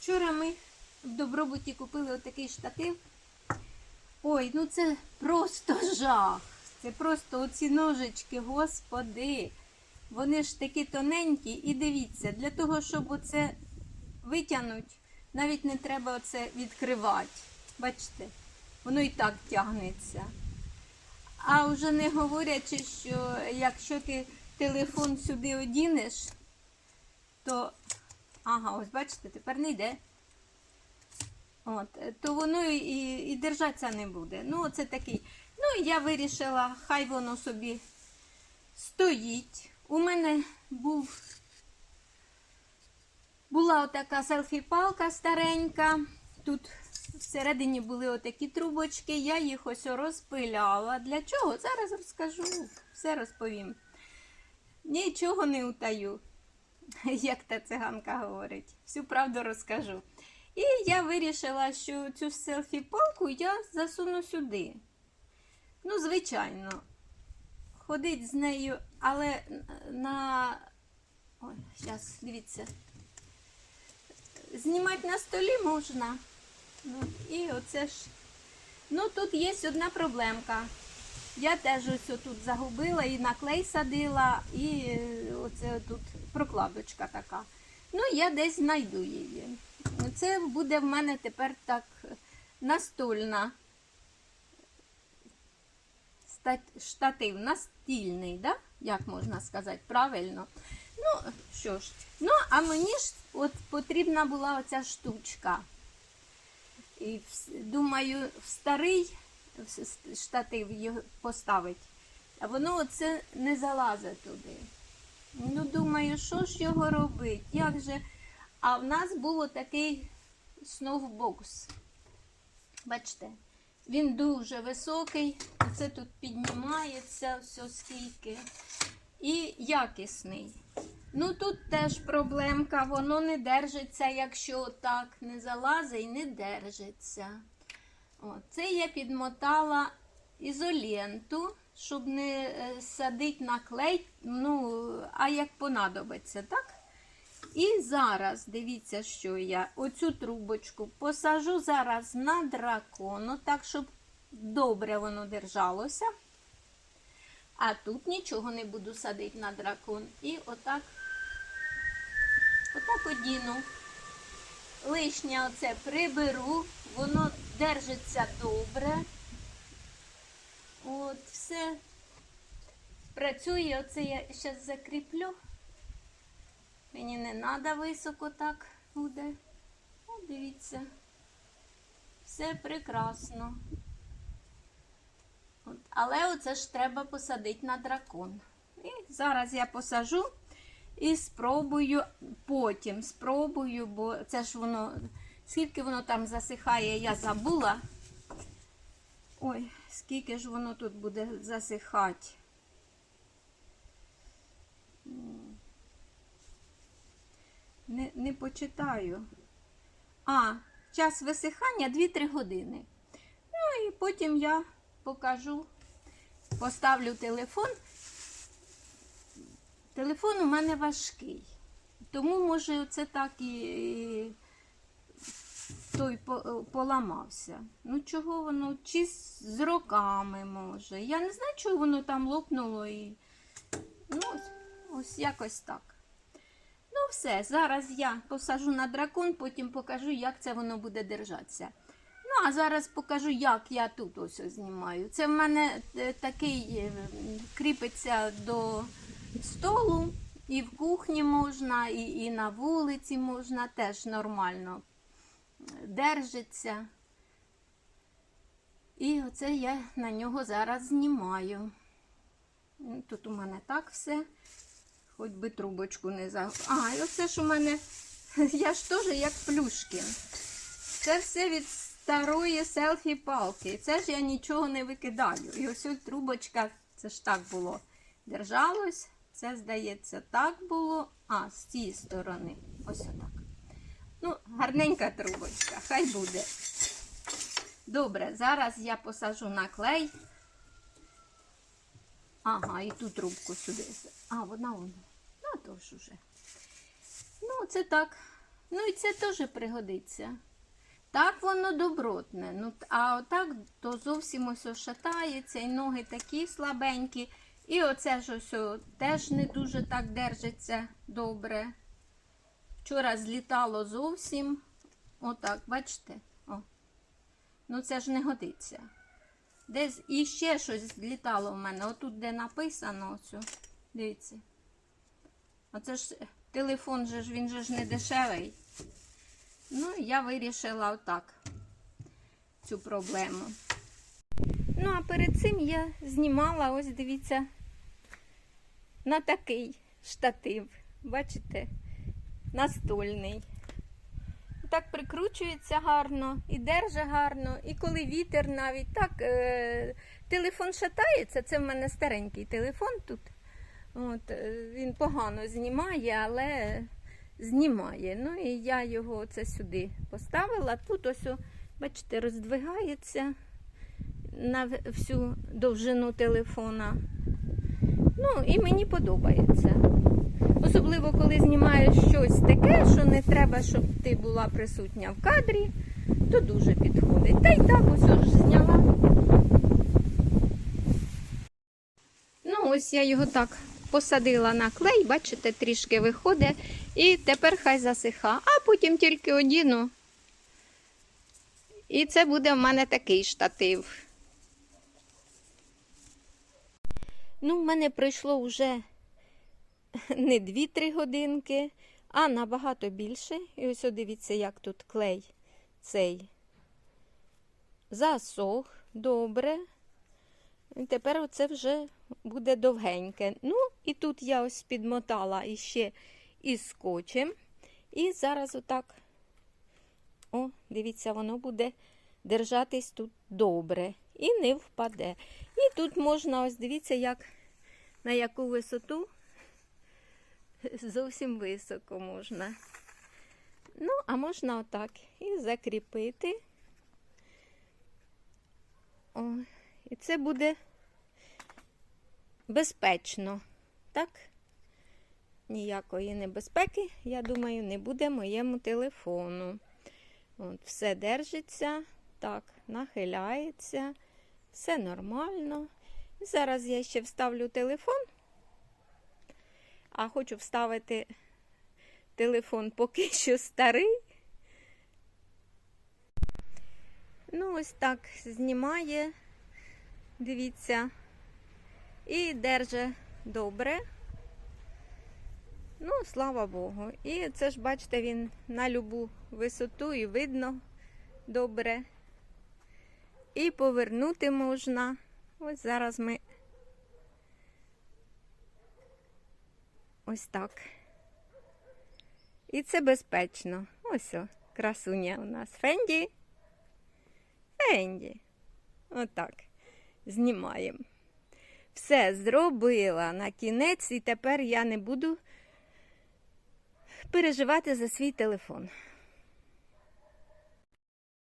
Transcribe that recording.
Вчора ми в Добробуті купили отакий штатив. Ой, ну це просто жах. Це просто оці ножички, господи. Вони ж такі тоненькі. І дивіться, для того, щоб оце витягнути, навіть не треба оце відкривати. Бачите, воно і так тягнеться. А вже не говорячи, що якщо ти телефон сюди одінеш, то. Ага, ось бачите, тепер не йде. От, е, то воно і, і держатися не буде. Ну, оце такий. Ну, я вирішила, хай воно собі стоїть. У мене був, була отака селфі-палка старенька. Тут всередині були отакі трубочки, я їх ось розпиляла. Для чого? Зараз розкажу, все розповім. Нічого не утаю, як та циганка говорить. Всю правду розкажу. І я вирішила, що цю селфі-палку я засуну сюди. Ну, звичайно, ходить з нею, але на. Ой, зараз, дивіться. Знімати на столі можна. Ну, і оце ж. Ну, тут є одна проблемка. Я теж ось тут загубила і на клей садила, і е, оце тут прокладочка така. Ну, я десь знайду її. Це буде в мене тепер так настольна штатив, настільний, да? як можна сказати, правильно. Ну, що ж, ну, а мені ж от потрібна була оця штучка. І думаю, в старий штатив його поставити. А воно оце не залазить туди. Ну, думаю, що ж його робити? Як же? А в нас був такий сноубокс. Бачите, він дуже високий, це тут піднімається все скільки. І якісний. Ну тут теж проблемка, воно не держиться, якщо так не залазить не держиться. О, це я підмотала ізоленту, щоб не е, садити на клей, ну, а як понадобиться, так? І зараз, дивіться, що я оцю трубочку посажу зараз на дракону, так, щоб добре воно держалося. А тут нічого не буду садити на дракон. І отак, отак одіну. Лишнє оце приберу, воно держиться добре. От, все працює. Оце я зараз закріплю. Мені не треба високо так буде. О, дивіться. Все прекрасно. От. Але оце ж треба посадити на дракон. І зараз я посажу і спробую потім спробую, бо це ж воно, скільки воно там засихає, я забула. Ой, скільки ж воно тут буде засихати. Не, не почитаю. А, час висихання 2-3 години. Ну і потім я покажу, поставлю телефон. Телефон у мене важкий. Тому, може, це так і, той поламався. Ну, чого воно? Чи з роками може. Я не знаю, чого воно там лопнуло і. Ну, ось, ось якось так. Ну, все, зараз я посажу на дракон, потім покажу, як це воно буде держатися. Ну, а зараз покажу, як я тут ось знімаю. Це в мене е, такий е, кріпиться до столу, і в кухні можна, і, і на вулиці можна, теж нормально е, держиться. І оце я на нього зараз знімаю. Тут у мене так все. Хоч би трубочку не за. А, і оце ж у мене. Я ж теж як плюшкін. Це все від старої селфі-палки. Це ж я нічого не викидаю. І ось ось трубочка, це ж так було. Держалось. Це, здається, так було. А, з цієї сторони. Ось отак. Ну, гарненька трубочка, хай буде. Добре, зараз я посажу на клей. Ага, і ту трубку сюди. А, вона вона. Ну, то ж уже. Ну, це так. Ну і це теж пригодиться. Так воно добротне. Ну, а отак то зовсім ось шатається, і ноги такі слабенькі. І оце ж ось теж не дуже так держиться добре. Вчора злітало зовсім. Отак, бачите? О. Ну це ж не годиться. Десь іще щось злітало в мене. Отут, де написано, оцю. Дивіться. Оце ж телефон же ж він же ж не дешевий. Ну, я вирішила отак цю проблему. Ну, а перед цим я знімала, ось дивіться, на такий штатив. Бачите? Настольний. Так прикручується гарно і держить гарно. І коли вітер навіть так, е, телефон шатається, це в мене старенький телефон тут. От, е, він погано знімає, але знімає. Ну і я його оце сюди поставила. Тут ось, бачите, роздвигається на всю довжину телефона. Ну, і мені подобається. Особливо, коли знімаєш щось таке, що не треба, щоб ти була присутня в кадрі, то дуже підходить. Та й так ось ж зняла. Ну, ось я його так посадила на клей, бачите, трішки виходить. І тепер хай засиха, а потім тільки одіну. І це буде в мене такий штатив. Ну, в мене пройшло вже не 2-3 годинки, а набагато більше. І ось дивіться, як тут клей цей засох добре. І тепер оце вже буде довгеньке. Ну, і тут я ось підмотала іще із скотчем. І зараз отак, о, дивіться, воно буде держатись тут добре і не впаде. І тут можна, ось дивіться, як на яку висоту зовсім високо можна. Ну, а можна отак і закріпити. О, і це буде безпечно. Так? Ніякої небезпеки, я думаю, не буде моєму телефону. От, все держиться, так, нахиляється, все нормально. Зараз я ще вставлю телефон, а хочу вставити телефон поки що старий. Ну, ось так знімає, дивіться, і держить добре. Ну, слава Богу. І це ж, бачите, він на любу висоту і видно добре. І повернути можна. Ось зараз ми ось так. І це безпечно. Ось о, красуня у нас. Фенді. Фенді. Отак. Знімаємо. Все зробила на кінець, і тепер я не буду переживати за свій телефон.